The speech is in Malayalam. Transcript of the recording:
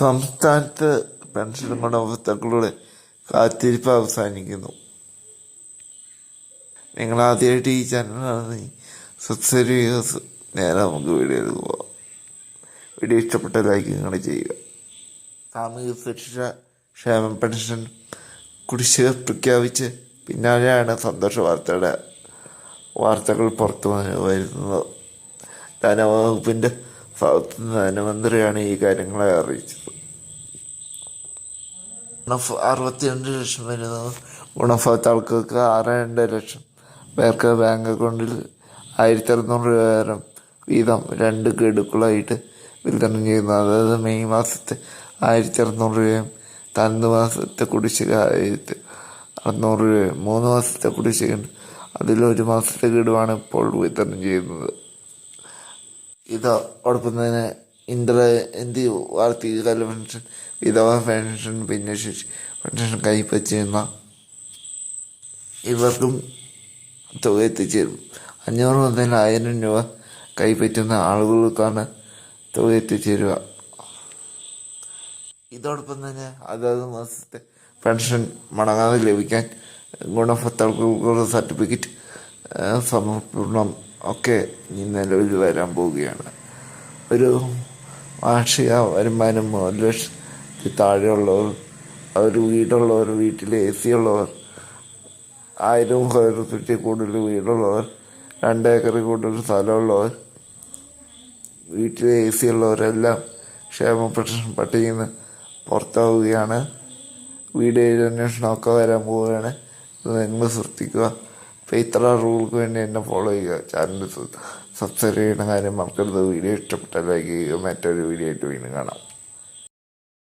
സംസ്ഥാനത്ത് പെൻഷൻ ഗുണഭോക്താക്കളുടെ കാത്തിരിപ്പ് അവസാനിക്കുന്നു. നിങ്ങൾ ആദ്യമായിട്ട് ഈ ചാനലാണ് സബ്സ്ക്രൈബ് നേരെ നമുക്ക് വീഡിയോ പോവാം. വീഡിയോ ഇഷ്ടപ്പെട്ട ലൈക്ക് നിങ്ങൾ ചെയ്യുക. സാമൂഹിക സുരക്ഷ ക്ഷേമ പെൻഷൻ കുടിശ്ശിക പ്രഖ്യാപിച്ച് പിന്നാലെയാണ് സന്തോഷ വാർത്തയുടെ വാർത്തകൾ പുറത്തു വരുന്നത്. ധനവകുപ്പിന്റെ ഭാഗത്ത് ധനമന്ത്രിയാണ് ഈ കാര്യങ്ങളെ അറിയിച്ചത്. ഗുണഭ അറുപത്തിരണ്ട് ലക്ഷം വരുന്ന. ഗുണഭോക്താക്കൾക്ക് ആറ് രണ്ട് ലക്ഷം. പേർക്ക് ബാങ്ക് അക്കൗണ്ടിൽ ആയിരത്തി അറുന്നൂറ് രൂപ വീതം വീതം രണ്ട് ഗഡുക്കളായിട്ട് വിതരണം ചെയ്യുന്നു. അതായത് മെയ് മാസത്തെ ആയിരത്തി അറുന്നൂറ് രൂപയും തന്നു മാസത്തെ കുടിശ്ശിക ആയിരത്തി അറുന്നൂറ് രൂപയും മൂന്ന് മാസത്തെ കുടിശ്ശികയുണ്ട് അതിലൊരു മാസത്തെ ഗഡുവാണ് ഇപ്പോൾ വിതരണം ചെയ്യുന്നത്. ഇത് തന്നെ ഇന്ദിര എന്ത് വാർഷികകാല പെൻഷൻ വിധവ പെൻഷൻ ഭിന്നശേഷി പെൻഷൻ കൈപ്പറ്റുന്ന ഇവർക്കും തുക എത്തിച്ചേരും. അഞ്ഞൂറ് മുതൽ ആയിരം രൂപ കൈപ്പറ്റുന്ന ആളുകൾക്കാണ് തുക എത്തിച്ചേരുക. ഇതോടൊപ്പം തന്നെ അതാത് മാസത്തെ പെൻഷൻ മടങ്ങാതെ ലഭിക്കാൻ ഗുണഭോക്താക്കൾക്കുള്ള സർട്ടിഫിക്കറ്റ് സമർപ്പണം ഒക്കെ നിലവിൽ വരാൻ പോവുകയാണ്. ഒരു വാർഷിക വരുമാനം ഒരു ലക്ഷത്തിൽ താഴെയുള്ളവർ അവർ വീടുള്ളവർ വീട്ടിൽ എ സി ഉള്ളവർ ആയിരം സ്ക്വയർ ഫീറ്റിൽ കൂടുതൽ വീടുള്ളവർ രണ്ട് ഏക്കറിൽ കൂടുതൽ സ്ഥലമുള്ളവർ വീട്ടിൽ എ സി ഉള്ളവരെല്ലാം ക്ഷേമ പെൻഷൻ പട്ടികയിൽ നിന്ന് പുറത്താവുകയാണ്. വീട് അന്വേഷണമൊക്കെ വരാൻ പോവുകയാണ്. ഇത് നിങ്ങൾ ശ്രദ്ധിക്കുക. അപ്പോൾ ഇത്ര റൂൾക്ക് വേണ്ടി എന്നെ ഫോളോ ചെയ്യുക. ചാനൽ സബ്സ്ക്രൈബ് ചെയ്യുന്ന കാര്യം മറക്കരുത്. വീഡിയോ ഇഷ്ടപ്പെട്ടാൽ ലൈക്ക് ചെയ്യുക. മറ്റൊരു വീഡിയോ ആയിട്ട് വീണ്ടും കാണാം.